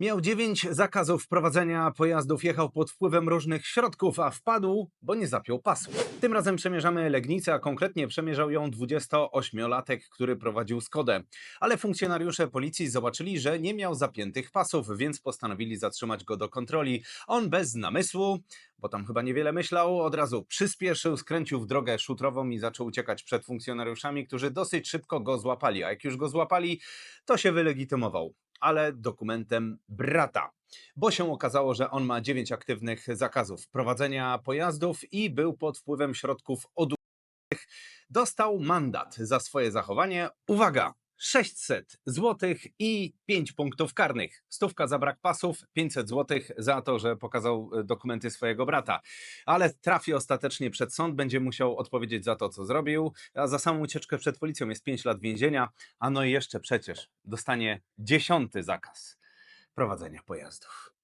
Miał dziewięć zakazów prowadzenia pojazdów, jechał pod wpływem różnych środków, a wpadł, bo nie zapiął pasu. Tym razem przemierzamy Legnicę, a konkretnie przemierzał ją 28-latek, który prowadził Skodę. Ale funkcjonariusze policji zobaczyli, że nie miał zapiętych pasów, więc postanowili zatrzymać go do kontroli. On bez namysłu, bo tam chyba niewiele myślał, od razu przyspieszył, skręcił w drogę szutrową i zaczął uciekać przed funkcjonariuszami, którzy dosyć szybko go złapali. A jak już go złapali, to się wylegitymował ale dokumentem brata. Bo się okazało, że on ma 9 aktywnych zakazów prowadzenia pojazdów i był pod wpływem środków odłamkowych. Dostał mandat za swoje zachowanie. Uwaga! 600 zł i 5 punktów karnych. Stówka za brak pasów, 500 zł za to, że pokazał e, dokumenty swojego brata. Ale trafi ostatecznie przed sąd, będzie musiał odpowiedzieć za to, co zrobił. A za samą ucieczkę przed policją jest 5 lat więzienia. A no i jeszcze przecież dostanie dziesiąty zakaz prowadzenia pojazdów.